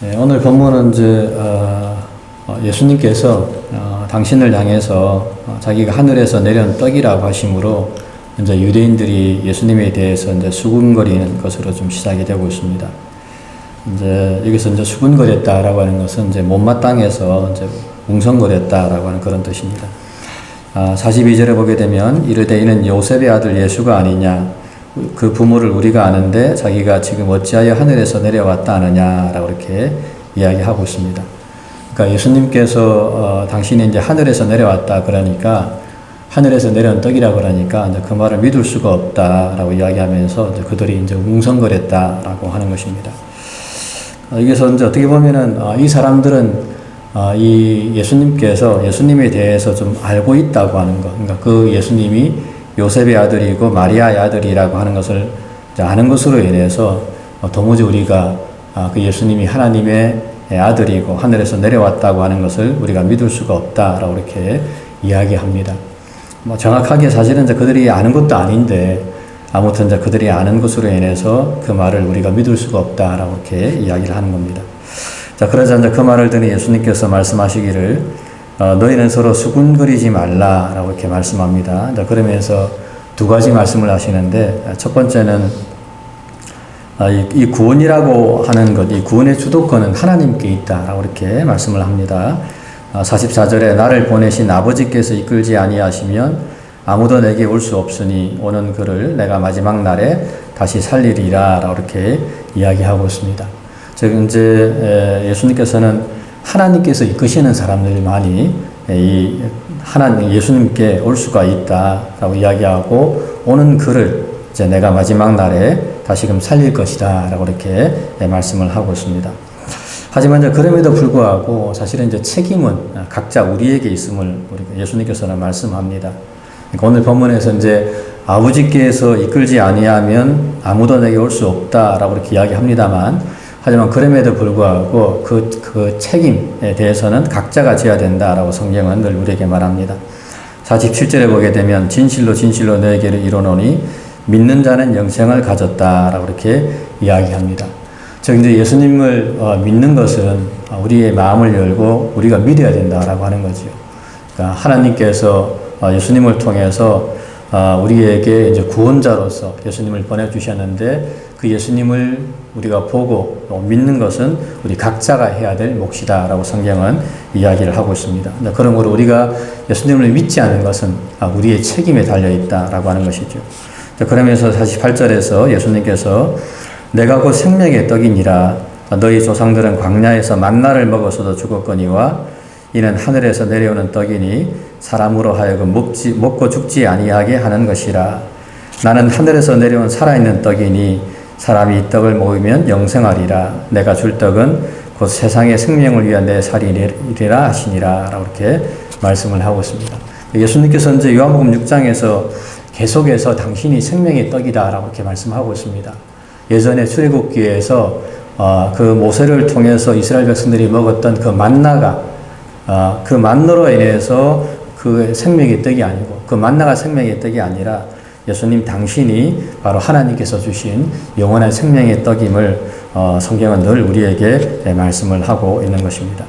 네, 오늘 본문은 이제 어, 어, 예수님께서 어, 당신을 향해서 어, 자기가 하늘에서 내려온 떡이라고 하심으로 이제 유대인들이 예수님에 대해서 이제 수군거리는 것으로 좀 시작이 되고 있습니다. 이제 여기서 이제 수군거렸다라고 하는 것은 이제 못마땅해서 이제 웅성거렸다라고 하는 그런 뜻입니다. 아, 42절에 보게 되면 이르되 이는 요셉의 아들 예수가 아니냐 그 부모를 우리가 아는데 자기가 지금 어찌하여 하늘에서 내려왔다 하느냐라고 이렇게 이야기하고 있습니다. 그러니까 예수님께서 어, 당신이 이제 하늘에서 내려왔다 그러니까 하늘에서 내려온 떡이라 그러니까 이제 그 말을 믿을 수가 없다라고 이야기하면서 이제 그들이 이제 웅성거렸다라고 하는 것입니다. 어, 여기서 이제 어떻게 보면은 어, 이 사람들은 어, 이 예수님께서 예수님에 대해서 좀 알고 있다고 하는 것, 그러니까 그 예수님이 요셉의 아들이고 마리아의 아들이라고 하는 것을 아는 것으로 인해서 어, 도무지 우리가 아, 그 예수님이 하나님의 아들이고 하늘에서 내려왔다고 하는 것을 우리가 믿을 수가 없다라고 이렇게 이야기합니다. 뭐 정확하게 사실은 이제 그들이 아는 것도 아닌데 아무튼 이제 그들이 아는 것으로 인해서 그 말을 우리가 믿을 수가 없다라고 이렇게 이야기를 하는 겁니다. 자, 그러자 이제 그 말을 듣는 예수님께서 말씀하시기를 어, 너희는 서로 수군거리지 말라라고 이렇게 말씀합니다. 자, 그러면서 두 가지 말씀을 하시는데 첫 번째는 아, 이, 이 구원이라고 하는 것, 이 구원의 주도권은 하나님께 있다라고 이렇게 말씀을 합니다. 아, 44절에 나를 보내신 아버지께서 이끌지 아니하시면 아무도 내게 올 수 없으니 오는 그를 내가 마지막 날에 다시 살리리라 라고 이렇게 이야기하고 있습니다. 즉 이제 예수님께서는 하나님께서 이끄시는 사람들이 많이 이 하나님 예수님께 올 수가 있다라고 이야기하고 오는 그를 이제 내가 마지막 날에 다시금 살릴 것이다라고 이렇게 말씀을 하고 있습니다. 하지만 이제 그럼에도 불구하고 사실은 이제 책임은 각자 우리에게 있음을 우리 예수님께서는 말씀합니다. 그러니까 오늘 본문에서 이제 아버지께서 이끌지 아니하면 아무도 내게 올 수 없다라고 이렇게 이야기합니다만 하지만 그럼에도 불구하고 그, 그 책임에 대해서는 각자가 져야 된다라고 성경은 늘 우리에게 말합니다. 47절에 보게 되면 진실로 진실로 너에게를 이루노니 믿는 자는 영생을 가졌다라고 이렇게 이야기합니다. 즉 이제 예수님을 어, 믿는 것은 우리의 마음을 열고 우리가 믿어야 된다라고 하는 거죠. 그러니까 하나님께서 어, 예수님을 통해서 어, 우리에게 이제 구원자로서 예수님을 보내주셨는데 그 예수님을 우리가 보고 믿는 것은 우리 각자가 해야 될 몫이다라고 성경은 이야기를 하고 있습니다. 그러므로 우리가 예수님을 믿지 않는 것은 아, 우리의 책임에 달려 있다라고 하는 것이죠. 그러면서 48절에서 예수님께서 내가 곧 생명의 떡이니라 너희 조상들은 광야에서 만나를 먹어서도 죽었거니와 이는 하늘에서 내려오는 떡이니 사람으로 하여금 먹지, 먹고 죽지 아니하게 하는 것이라 나는 하늘에서 내려온 살아있는 떡이니 사람이 이 떡을 먹으면 영생하리라 내가 줄 떡은 곧 세상의 생명을 위한 내 살이리라 하시니라 라고 이렇게 말씀을 하고 있습니다. 예수님께서 이제 요한복음 6장에서 계속해서 당신이 생명의 떡이다 라고 이렇게 말씀하고 있습니다. 예전에 출애굽기에서 어, 그 모세를 통해서 이스라엘 백성들이 먹었던 그 만나가 어, 그 만나로 인해서 그 생명의 떡이 아니고 그 만나가 생명의 떡이 아니라 예수님 당신이 바로 하나님께서 주신 영원한 생명의 떡임을 어, 성경은 늘 우리에게 말씀을 하고 있는 것입니다.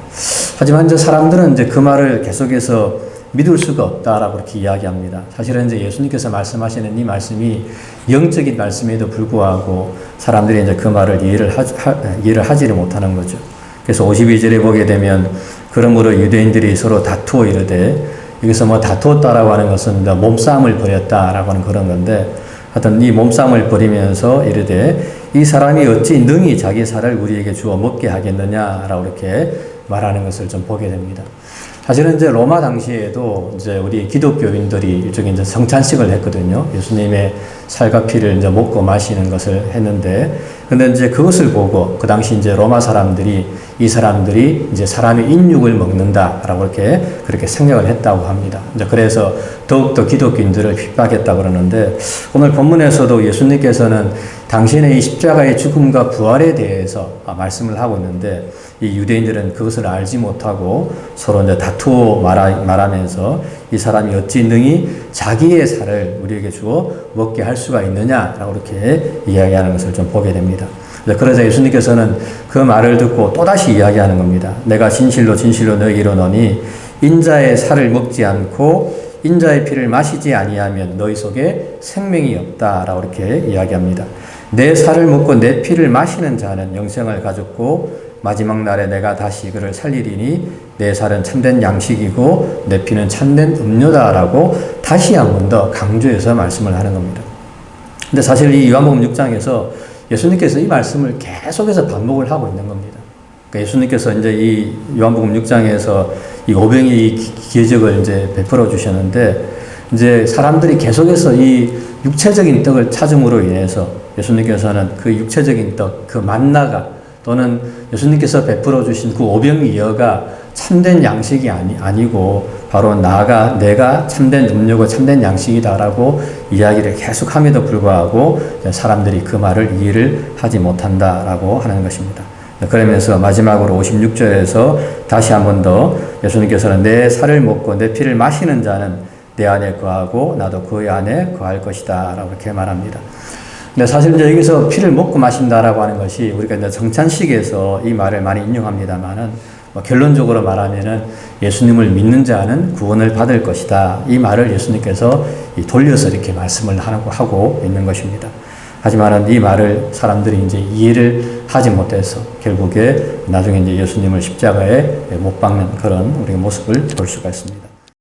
하지만 이제 사람들은 이제 그 말을 계속해서 믿을 수가 없다라고 이렇게 이야기합니다. 사실은 이제 예수님께서 말씀하시는 이 말씀이 영적인 말씀에도 불구하고 사람들이 이제 그 말을 이해를 하, 하, 이해를 하지를 못하는 거죠. 그래서 52절에 보게 되면 그러므로 유대인들이 서로 다투어 이르되 여기서 뭐 다투었다라고 하는 것은 몸싸움을 벌였다라고 하는 그런 건데 하여튼 이 몸싸움을 벌이면서 이르되 이 사람이 어찌 능히 자기 살을 우리에게 주어 먹게 하겠느냐라고 이렇게 말하는 것을 좀 보게 됩니다. 사실은 이제 로마 당시에도 이제 우리 기독교인들이 일종의 이제 성찬식을 했거든요. 예수님의 살과 피를 이제 먹고 마시는 것을 했는데, 근데 이제 그것을 보고 그 당시 이제 로마 사람들이 이 사람들이 이제 사람의 인육을 먹는다라고 이렇게 그렇게 생각을 했다고 합니다. 이제 그래서 더욱더 기독교인들을 핍박했다 그러는데 오늘 본문에서도 예수님께서는 당신의 이 십자가의 죽음과 부활에 대해서 말씀을 하고 있는데 이 유대인들은 그것을 알지 못하고 서로 이제 다투어 말하, 말하면서 이 사람이 어찌 능히 자기의 살을 우리에게 주어 먹게 할 수가 있느냐라고 이렇게 이야기하는 것을 좀 보게 됩니다. 네, 그러자 예수님께서는 그 말을 듣고 또다시 이야기하는 겁니다. 내가 진실로 진실로 너에게 이르노니 인자의 살을 먹지 않고 인자의 피를 마시지 아니하면 너희 속에 생명이 없다라고 이렇게 이야기합니다. 내 살을 먹고 내 피를 마시는 자는 영생을 가졌고 마지막 날에 내가 다시 그를 살리리니 내 살은 참된 양식이고 내 피는 참된 음료다라고 다시 한 번 더 강조해서 말씀을 하는 겁니다. 근데 사실 이 요한복음 6장에서 예수님께서 이 말씀을 계속해서 반복을 하고 있는 겁니다. 그러니까 예수님께서 이제 이 요한복음 6장에서 이 오병이 기적을 이제 베풀어 주셨는데 이제 사람들이 계속해서 이 육체적인 떡을 찾음으로 인해서 예수님께서는 그 육체적인 떡, 그 만나가 또는 예수님께서 베풀어 주신 그 오병이어가 참된 양식이 아니, 아니고 바로 나가 내가 참된 음료고 참된 양식이다라고 이야기를 계속함에도 불구하고 사람들이 그 말을 이해를 하지 못한다라고 하는 것입니다. 그러면서 마지막으로 56절에서 다시 한 번 더 예수님께서는 내 살을 먹고 내 피를 마시는 자는 내 안에 거하고 나도 그 안에 거할 것이다 라고 이렇게 말합니다. 근데 사실 이제 여기서 피를 먹고 마신다라고 하는 것이 우리가 이제 정찬식에서 이 말을 많이 인용합니다만은 뭐 결론적으로 말하면은 예수님을 믿는 자는 구원을 받을 것이다. 이 말을 예수님께서 돌려서 이렇게 말씀을 하고 있는 것입니다. 하지만은 이 말을 사람들이 이제 이해를 하지 못해서 결국에 나중에 이제 예수님을 십자가에 못 박는 그런 우리 모습을 볼 수가 있습니다.